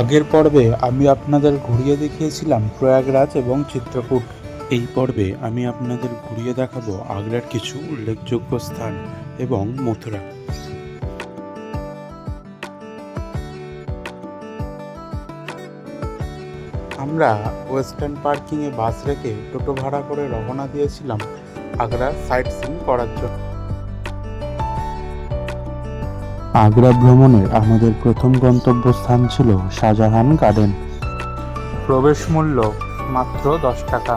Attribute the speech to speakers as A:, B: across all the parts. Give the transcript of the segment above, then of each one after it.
A: আগের পর্বে আমি আপনাদের ঘুরিয়ে দেখিয়েছিলাম প্রয়াগরাজ এবং চিত্রকূট। এই পর্বে আমি আপনাদের ঘুরিয়ে দেখাবো আগ্রার কিছু উল্লেখযোগ্য স্থান এবং মথুরা। আমরা ওয়েস্টার্ন পার্কিংয়ে বাস রেখে টোটো ভাড়া করে রওনা দিয়েছিলাম আগ্রা সাইট সিন করার জন্য। আগ্রা ভ্রমণের আমাদের প্রথম গন্তব্যস্থান ছিল শাহজাহান গার্ডেন। প্রবেশ মূল্য মাত্র দশ টাকা।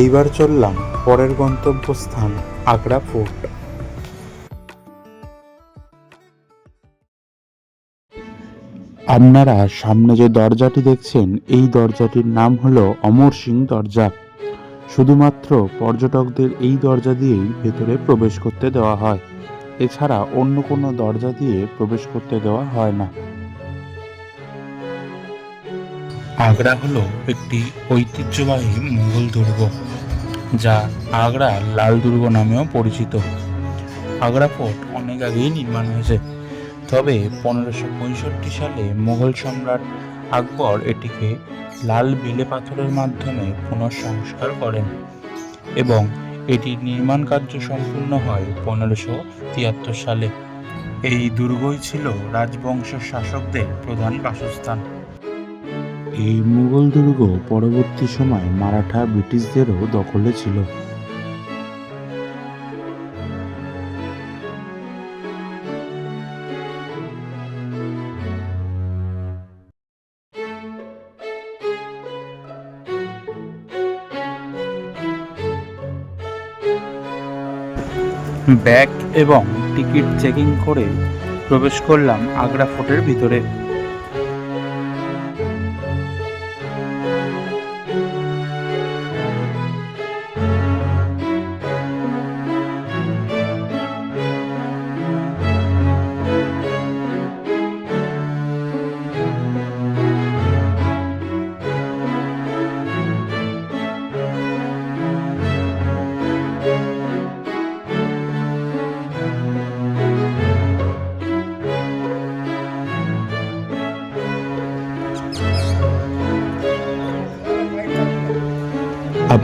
A: এইবার চললাম পরের গন্তব্যস্থান আগ্রা ফোর্ট। আপনারা সামনে যে দরজাটি দেখছেন, এই দরজাটির নাম হলো অমর সিং দরজা। শুধুমাত্র পর্যটকদের এই দরজা দিয়েই ভেতরে প্রবেশ করতে দেওয়া হয়। এছাড়া অন্য কোনো দরজা দিয়ে প্রবেশ করতে দেওয়া হয় না। আগ্রা হলো একটি ঐতিহ্যবাহী মুঘল দুর্গ, যা আগ্রা লাল দুর্গ নামেও পরিচিত। আগ্রা ফোর্ট অনেক আগেই নির্মাণ হয়েছে, তবে পনেরোশো পঁয়ষট্টি সালে মুঘল সম্রাট আকবর এটিকে লাল বেলে পাথরের মাধ্যমে পুনঃসংস্কার করেন এবং এটির নির্মাণ কার্য সম্পূর্ণ হয় পনেরোশো তিয়াত্তর সালে। এই দুর্গই ছিল রাজবংশ শাসকদের প্রধান বাসস্থান। এই মুঘল দুর্গ পরবর্তী সময় মারাঠা ব্রিটিশদেরও দখলে ছিল। ব্যাগ এবং টিকিট চেকিং করে প্রবেশ করলাম আগ্রা ফোর্টের ভিতরে।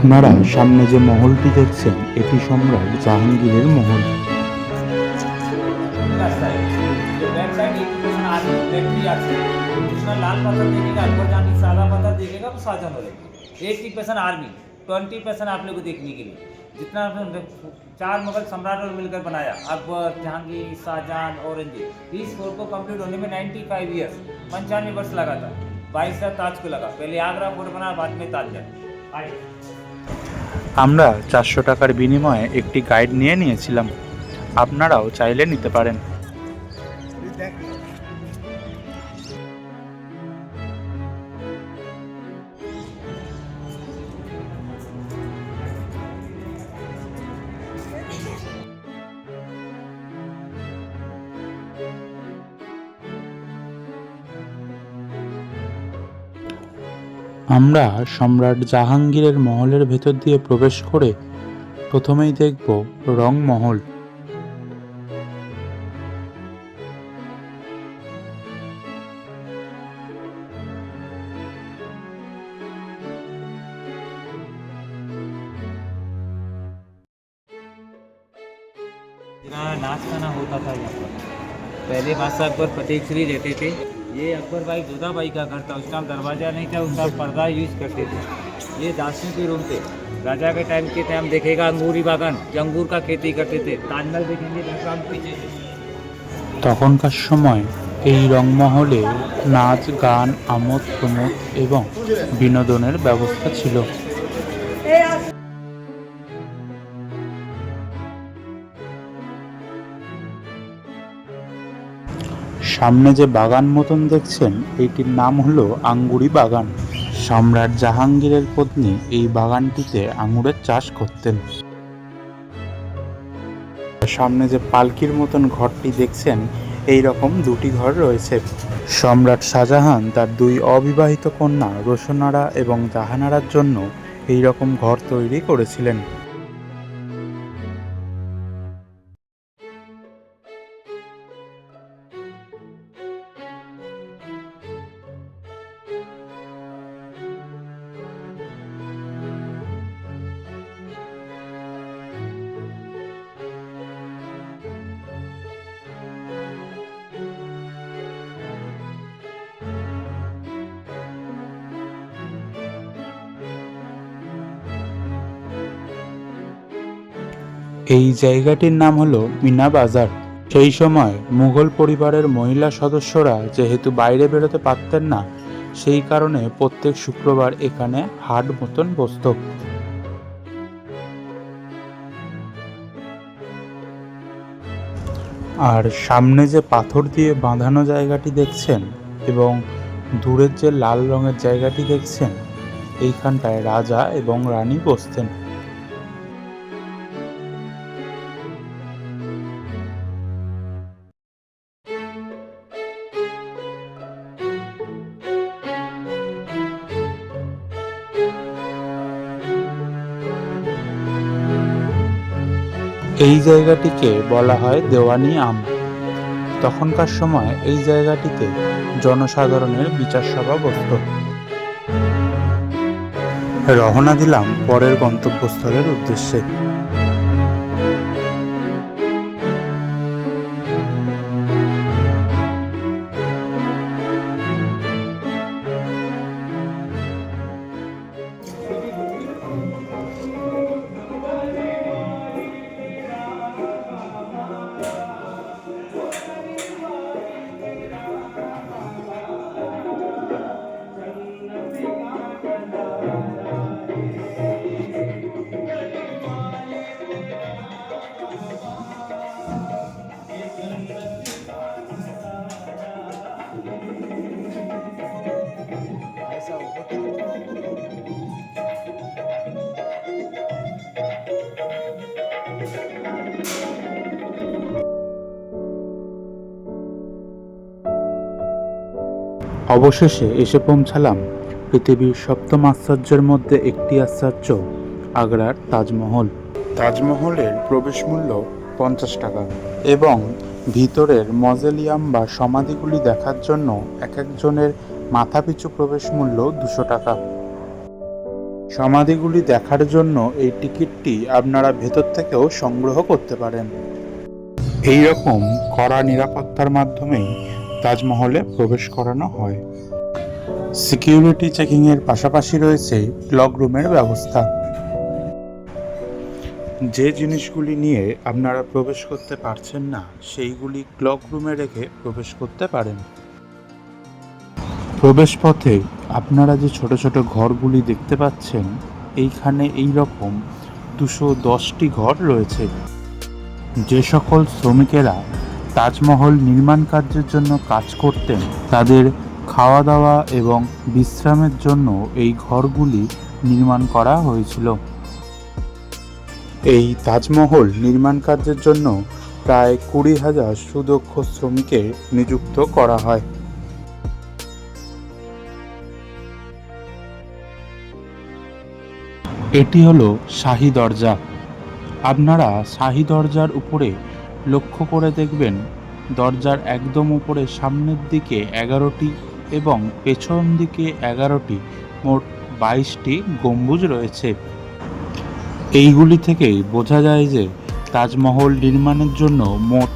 A: আপনারা সামনে যে মহলটি দেখছেন এটি সম্রাট জাহাঙ্গীরের মহল
B: का साइड जो बैक साइड एक परसेंट आर्मी बैटरी आती है दूसरा लाल पत्थर देखेगा अकबर जान की सादा पत्थर देखेगा तो शाहजहां बोलेंगे eighty percent army twenty percent आप लोग को देखने के लिए जितना आपने चार मुगल सम्राटों ने मिलकर बनाया अकबर जहांगीर शाहजहां औरंगजेब इस फोर्ट को कंप्लीट होने में 95 ईयर्स पंचानवे वर्ष लगा था बाईस साल ताज को लगा पहले आगरा फोर्ट बना बाद में ताजमहल आइए
A: আমরা চারশো টাকার বিনিময়ে একটি গাইড নিয়ে নিয়েছিলাম। আপনারাও চাইলে নিতে পারেন। আমরা সম্রাট জাহাঙ্গীরের মহলের ভেতর দিয়ে প্রবেশ করে প্রথমেই দেখব রংমহল
B: यहाँ नाच गाना होता था यहाँ पर पहले बादशाह अकबर फतेह श्री रहते थे ये अकबर भाई जोधा भाई का घर था उस टाइम दरवाजा नहीं था उस टाइम पर्दा यूज करते थे ये दासियों के रूम थे राजा के टाइम के टाइम देखेगा अंगूरी बागान ये अंगूर का खेती करते थे ताजमहल देखेंगे बैकग्राउंड पीछे से
A: তখনকার সময় এই রংমহলে নাচ গান আমোদ প্রমোদ এবং বিনোদনের ব্যবস্থা ছিল সামনে যে বাগান মতন দেখছেন এইটির নাম হলো আঙ্গুরি বাগান। সম্রাট জাহাঙ্গীরের পত্নী এই বাগানটিতে আঙুরের চাষ করতেন। সামনে যে পালকির মতন ঘরটি দেখছেন এই রকম দুটি ঘর রয়েছে। সম্রাট শাহজাহান তার দুই অবিবাহিত কন্যা রোশনারা এবং জাহানারার জন্য এই রকম ঘর তৈরি করেছিলেন। এই জায়গাটির নাম হলো মিনা বাজার। সেই সময় মুঘল পরিবারের মহিলা সদস্যরা যেহেতু বাইরে বেরোতে পারতেন না, সেই কারণে প্রত্যেক শুক্রবার এখানে হাট মতন বসত। আর সামনে যে পাথর দিয়ে বাঁধানো জায়গাটি দেখছেন এবং দূরের যে লাল রঙের জায়গাটি দেখছেন, এইখানটায় রাজা এবং রানী বসতেন। এই জায়গাটিকে বলা হয় দেওয়ানি আম। তখনকার সময় এই জায়গাটিতে জনসাধারণের বিচার সভা বসত। রহনা দিলাম পরের গন্তব্যস্থলের উদ্দেশ্যে। অবশেষে এসে পৌঁছালাম পৃথিবীর সপ্তম আশ্চর্যের মধ্যে একটি আশ্চর্য, আগ্রার তাজমহল। তাজমহলের প্রবেশ মূল্য পঞ্চাশ টাকা এবং ভিতরের মজেলিয়াম বা সমাধিগুলি দেখার জন্য এক একজনের মাথাপিছু প্রবেশ মূল্য দুশো টাকা। সমাধিগুলি দেখার জন্য এই টিকিটটি আপনারা ভেতর থেকেও সংগ্রহ করতে পারেন। এই রকম কড়া নিরাপত্তার মাধ্যমেই তাজমহলে প্রবেশ করানো হয়। সিকিউরিটি চেকিংয়ের পাশাপাশি রয়েছে ক্লক রুমের ব্যবস্থা। যে জিনিসগুলি নিয়ে আপনারা প্রবেশ করতে পারছেন না, সেইগুলি ক্লক রুমে রেখে প্রবেশ করতে পারেন। প্রবেশ পথে আপনারা যে ছোট ছোট ঘরগুলি দেখতে পাচ্ছেন, এইখানে এই রকম দুশো দশটি ঘর রয়েছে। যে সকল শ্রমিকেরা তাজমহল নির্মাণ কার্যের জন্য কাজ করতেন। তাদের খাওয়া দাওয়া এবং বিশ্রামের জন্য এই ঘরগুলি নির্মাণ করা হয়েছিল। এই তাজমহল নির্মাণ কার্যের জন্য প্রায় কুড়ি হাজার সুদক্ষ শ্রমিকের নিযুক্ত করা হয়। এটি হলো শাহী দরজা। আপনারা শাহী দরজার উপরে লক্ষ্য করে দেখবেন, দরজার একদম উপরে সামনের দিকে এগারোটি এবং পেছন দিকে এগারোটি, মোট বাইশটি গম্বুজ রয়েছে। এইগুলি থেকেই বোঝা যায় যে তাজমহল নির্মাণের জন্য মোট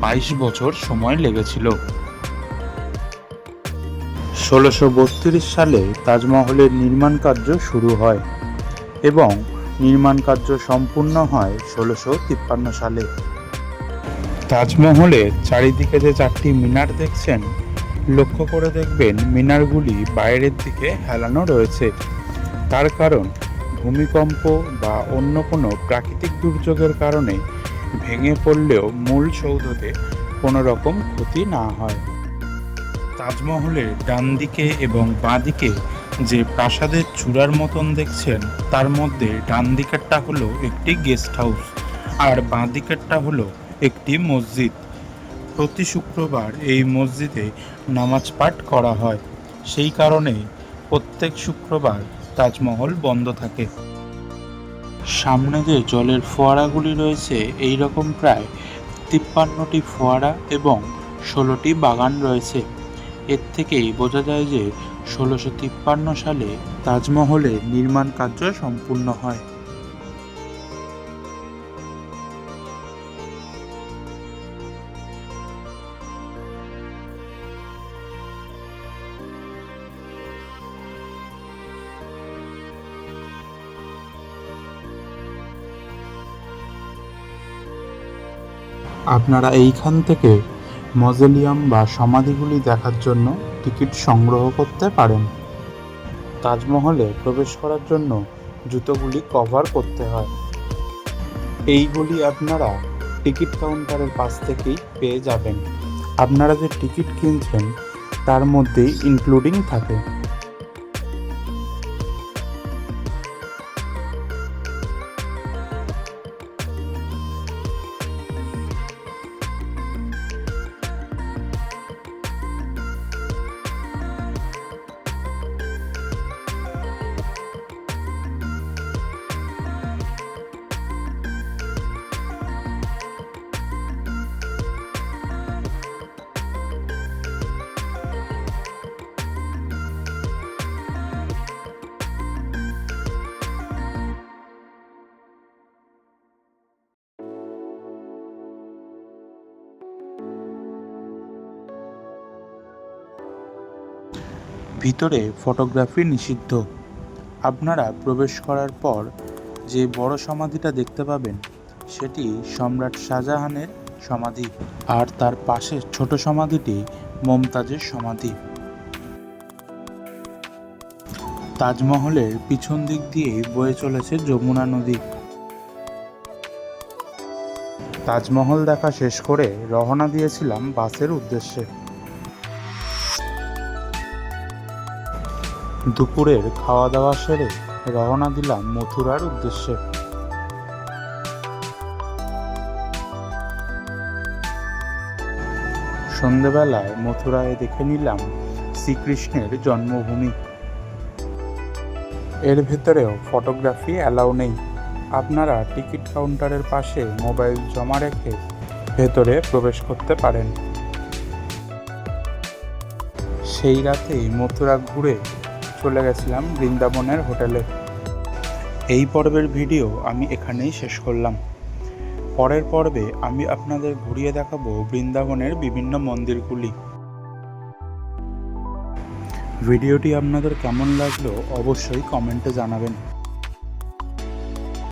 A: বাইশ বছর সময় লেগেছিল। ষোলোশো বত্রিশ সালে তাজমহলের নির্মাণ কার্য শুরু হয় এবং নির্মাণ কার্য সম্পূর্ণ হয় ষোলোশো তিপ্পান্ন সালে। তাজমহলের চারিদিকে যে চারটি মিনার দেখছেন, লক্ষ্য করে দেখবেন মিনারগুলি বাইরের দিকে হেলানো রয়েছে। তার কারণ, ভূমিকম্প বা অন্য কোনো প্রাকৃতিক দুর্যোগের কারণে ভেঙে পড়লেও মূল সৌধতে কোনো রকম ক্ষতি না হয়। তাজমহলের ডান দিকে এবং বাঁ দিকে যে প্রাসাদের চূড়ার মতন দেখছেন, তার মধ্যে ডান দিকেরটা হলো একটি গেস্ট হাউস, আর বাঁ দিকেরটা হলো একটি মসজিদ। প্রতি শুক্রবার এই মসজিদে নামাজ পাঠ করা হয়। সেই কারণে প্রত্যেক শুক্রবার তাজমহল বন্ধ থাকে। সামনে যে জলের ফোয়ারাগুলি রয়েছে এই রকম প্রায় তিপ্পান্নটি ফোয়ারা এবং ষোলোটি বাগান রয়েছে। এর থেকেই বোঝা যায় যে ষোলোশো তিপ্পান্ন সালে তাজমহলের নির্মাণ কার্য সম্পূর্ণ হয়। আপনারা এইখান থেকে মজেলিয়াম বা সমাধিগুলি দেখার জন্য টিকিট সংগ্রহ করতে পারেন। তাজমহলে প্রবেশ করার জন্য জুতোগুলি কভার করতে হয়। এইগুলি আপনারা টিকিট কাউন্টারের পাশ থেকেই পেয়ে যাবেন। আপনারা যে টিকিট কিনছেন, তার মধ্যেই ইনক্লুডিং থাকে। ভিতরে ফটোগ্রাফি নিষিদ্ধ। আপনারা প্রবেশ করার পর যে বড় সমাধিটা দেখতে পাবেন, সেটি সম্রাট শাহজাহানের সমাধি আর তার পাশে ছোট সমাধিটি মমতাজের সমাধি। তাজমহলের পিছন দিক দিয়ে বয়ে চলেছে যমুনা নদী। তাজমহল দেখা শেষ করে রওনা দিয়েছিলাম বাসের উদ্দেশ্যে। দুপুরের খাওয়া দাওয়া সেরে রওনা দিলাম মথুরার উদ্দেশ্যে। সন্ধেবেলায় মথুরায় দেখে নিলাম শ্রীকৃষ্ণের জন্মভূমি। এর ভেতরেও ফটোগ্রাফি অ্যালাউ নেই। আপনারা টিকিট কাউন্টারের পাশে মোবাইল জমা রেখে ভেতরে প্রবেশ করতে পারেন। সেই রাতেই মথুরা ঘুরে চলে গেছিলাম বৃন্দাবনের হোটেলে। এই পর্বের ভিডিও আমি এখানেই শেষ করলাম। পরের পর্বে আমি আপনাদের ঘুরিয়ে দেখাবো বৃন্দাবনের বিভিন্ন মন্দিরগুলি। ভিডিওটি আপনাদের কেমন লাগল অবশ্যই কমেন্টে জানাবেন।